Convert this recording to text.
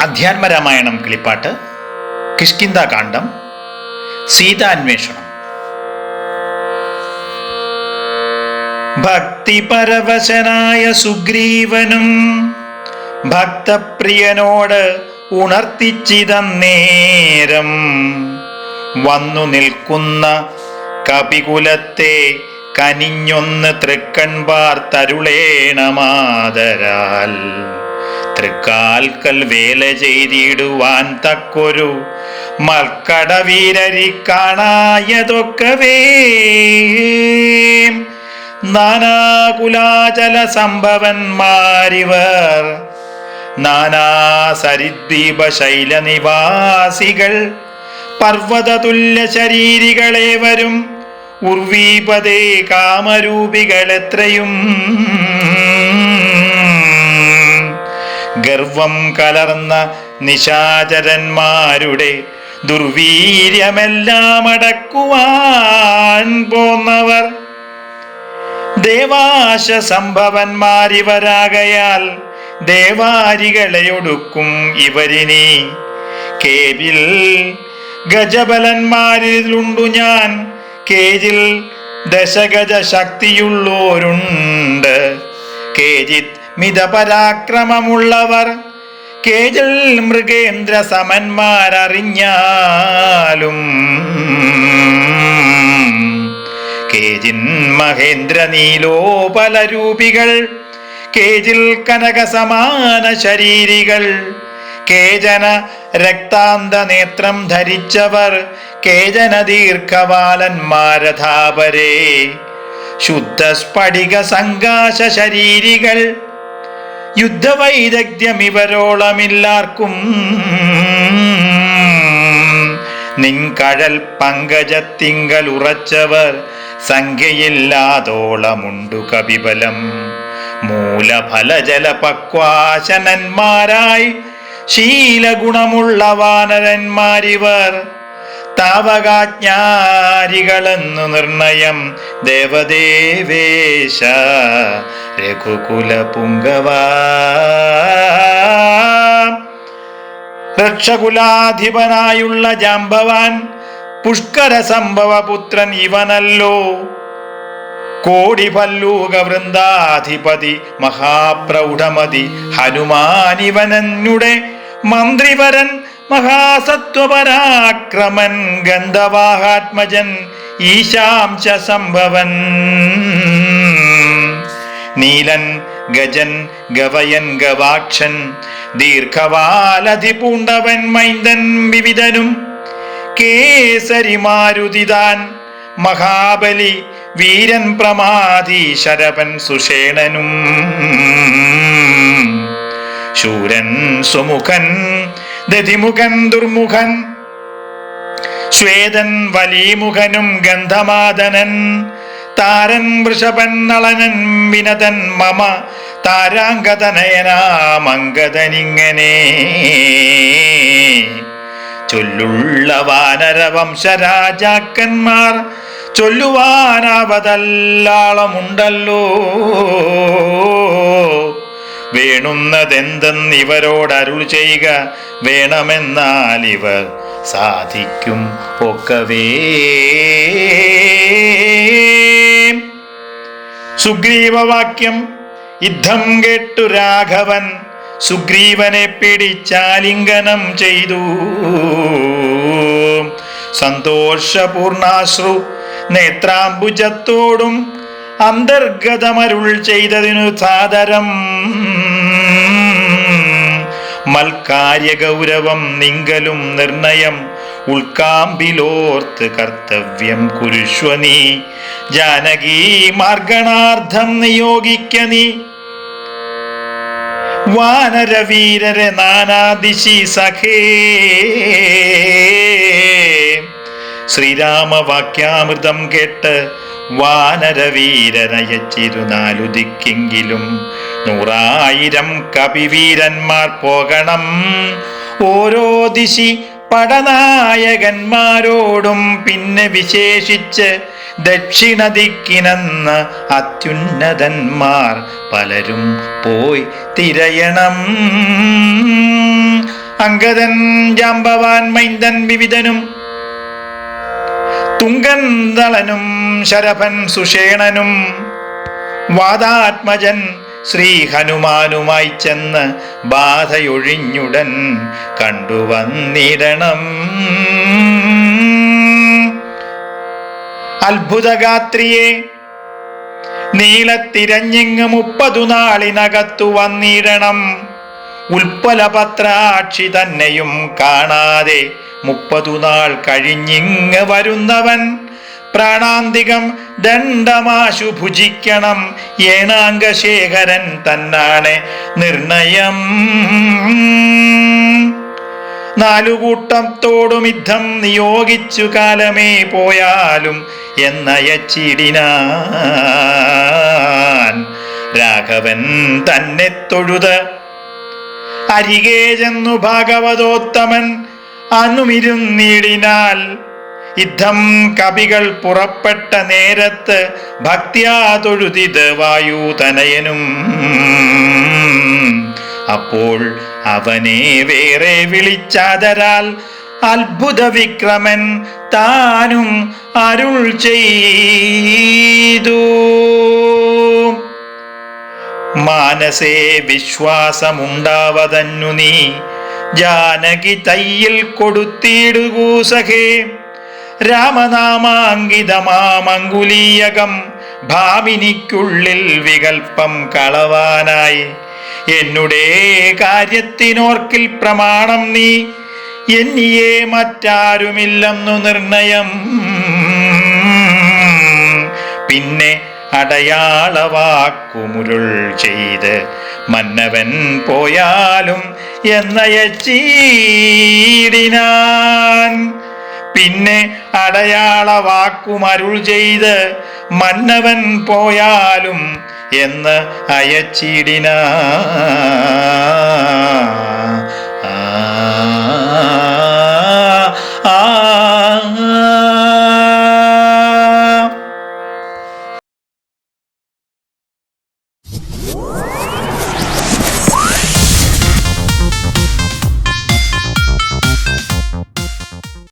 അധ്യാത്മരാമായണം കിളിപ്പാട്ട് കിഷ്കിന്താകാന്ഡം സീതാന്വേഷണം. ഭക്തിപരവശനായ സുഗ്രീവനും ഭക്തപ്രിയനോട് ഉണർത്തിച്ചിതന്നേരം വന്നു നിൽക്കുന്ന കപികുലത്തെ കനിഞ്ഞൊന്ന് തൃക്കൺപാർ തരുളേണമാതരാൽ തൃക്കാൽക്കൽ വേല ചെയ്തിടുവാൻ തക്കൊരു മർക്കടവീരരി കാണായതൊക്കവേ. നാനാകുലാചല സംഭവന്മാരിവർ നാനാ സരിദ്വീപ ശൈലനിവാസികൾ പർവതതുല്യ ശരീരികളേവരും ഉർവീപതേ കാമരൂപികളെത്രയും. ഗർവം കലർന്ന നിശാചരന്മാരുടെ ദുർവീര്യമെല്ലാം അടക്കുവാൻ പോന്നവർ. ദേവാശ സംഭവന്മാരിവരാകയാൽ ദേവാരികളെ ഒടുക്കും ഇവരിനി. കേവിൽ ഗജബലന്മാരിലുണ്ടു ഞാൻ. കേജിൽ ദശഗജ ശക്തിയുള്ളോരുണ്ട് കേജിത് മിതപരാക്രമമുള്ളവർ കേജൽ മൃഗേന്ദ്ര സമന്മാരറിഞ്ഞാലും കേജിൻ മഹേന്ദ്ര നീലോപലരൂപികൾ കേജിൽ കനക സമാന ശരീരികൾ കേജന രക്താന്ത നേത്രം ധരിച്ചവർ കേജന ദീർഘവാലന്മാരധാപരേ ശുദ്ധ സ്ഫടിക സങ്കാശ ശരീരികൾ യുദ്ധവൈദഗ്ധ്യം ഇവരോളമില്ലാർക്കും നിൻകഴൽ പങ്കജത്തിങ്കൽ ഉറച്ചവർ സംഖ്യയില്ലാതോളമുണ്ടു കപിബലം. മൂലഫലജല പക്വാശനന്മാരായി ശീലഗുണമുള്ള വാനരന്മാരിവർ താവകാജ്ഞാരികളെന്നു നിർണയം ദേവദേവേശ രഘുകുല പുങ്കവ രക്ഷകുലാധിപനായുള്ള ജാമ്പവാൻ പുഷ്കര സംഭവ പുത്രൻ ഇവനല്ലോ. കോടി പല്ലൂക വൃന്ദാധിപതി മഹാപ്രൗഢമതി ഹനുമാനിവനന്നുടെ മന്ത്രിവരൻ മഹാസത്വപരാക്രമൻ ഗന്ധവാഹാത്മജൻ ഈശാംശ സംഭവൻ. നീലൻ ഗജൻ ഗവയൻ ഗവാക്ഷൻ ദീർഘവാലധി പൂണ്ടവൻ മൈന്ദൻ വിവിധനും. കേസരി മാരുതിതാൻ മഹാബലി വീരൻ പ്രമാതി ശരവൻ സുഷേണനും. ശൂരൻ സുമുഖൻ ദതിമുഖൻ ദുർമുഖൻ ശ്വേതൻ വലിമുഖനും ഗന്ധമാതനൻ താരൻ വൃഷഭൻ നളനൻ വിനതൻ മമ താരാങ്കതനയനാമങ്കതനിങ്ങനെ ചൊല്ലുള്ള വാനരവംശരാജാക്കന്മാർ ചൊല്ലുവാനാവതല്ലാളമുണ്ടല്ലോ. വേണുന്നതെന്തെന്ന് ഇവരോട് അരുൾ ചെയ്യുക വേണമെന്നാൽ ഇവർ സാധിക്കും ഒക്കവേ. സുഗ്രീവവാക്യം. യുദ്ധം കേട്ടു രാഘവൻ. സുഗ്രീവനെ പിടിച്ചാലിംഗനം ചെയ്തു. സന്തോഷപൂർണാശ്രു നേത്രാംബുജത്തോടും അന്തർഗതമരുൾ ചെയ്തതിനു സാദരം. മൽക്കാര്യ ഗൗരവം നിങ്കലും നിർണയം ഉൾക്കാമ്പിലോർത്ത് കർത്തവ്യം കുരുഷ്വ നീ. ജാനകീ മാർഗണാർത്ഥം നിയോഗിക്ക നീ. വാനരവീരരെ നാനാദിശി സഖേ. ശ്രീരാമവാക്യാമൃതം കേട്ട് വാനരവീരനയച്ചിരുന്നാലു ദിക്കെങ്കിലും നൂറായിരം കവിവീരന്മാർ പോകണം. ഓരോ ദിശി പടനായകന്മാരോടും പിന്നെ വിശേഷിച്ച് ദക്ഷിണ ദിക്കിനെന്ന് അത്യുന്നതന്മാർ പലരും പോയി തിരയണം. അങ്കദൻ ജാമ്പവാൻ മൈന്ദൻ വിവിധനും തുങ്കൻ ദളനും ശരഭൻ സുഷേണനും വാദാത്മജൻ ശ്രീ ഹനുമാനുമായി ചെന്ന് ബാധയൊഴിഞ്ഞുടൻ കണ്ടുവന്നിടണം. അത്ഭുതഗാത്രിയെ നീളത്തിരഞ്ഞിങ് മുപ്പതു നാളിനകത്തു വന്നിടണം. ഉൽപ്പലപത്രാക്ഷി തന്നെയും കാണാതെ മുപ്പതു നാൾ കഴിഞ്ഞിങ് വരുന്നവൻ പ്രാണാന്തികം ദണ്ഡമാശു ഭുജിക്കണം ഏണാംഗശേഖരൻ തന്നാണ് നിർണയം. നാലുകൂട്ടത്തോടു മിദ്ധം നിയോഗിച്ചു കാലമേ പോയാലും എന്നയച്ചിടിനാൻ രാഘവൻ തന്നെ തൊഴുത് അരികെ ചെന്നു ഭാഗവതോത്തമൻ അനുമിരുന്നിടിനാൽ. യുദ്ധം കവികൾ പുറപ്പെട്ട നേരത്ത് ഭക്തിയാതൊഴുതി തൊഴുതിത് അപ്പോൾ അവനെ വേറെ വിളിച്ചാതരാൽ അത്ഭുത വിക്രമൻ താനും അരുൾ ചെയ്തു മാനസേ വിശ്വാസമുണ്ടാവതന്നു നീ. ജാനകി തയ്യിൽ കൊടുത്തിടുകൂ സഖേ രാമനാമാങ്കിതമാമങ്കുലീയകം ഭാമിനിക്കുള്ളിൽ വികൽപ്പം കളവാനായി. എന്നുടെ കാര്യത്തിനോർക്കിൽ പ്രമാണം നീ. എന്നിയെ മറ്റാരുമില്ലെന്നു നിർണയം അടയാളവാക്കുമുരുൾ ചെയ്ത് മന്നവൻ പോയാലും എന്നയച്ചീടിനാൻ. പിന്നെ അടയാളവാക്കുമരുൾ ചെയ്ത് മന്നവൻ പോയാലും എന്ന് അയച്ചിടിനാൻ.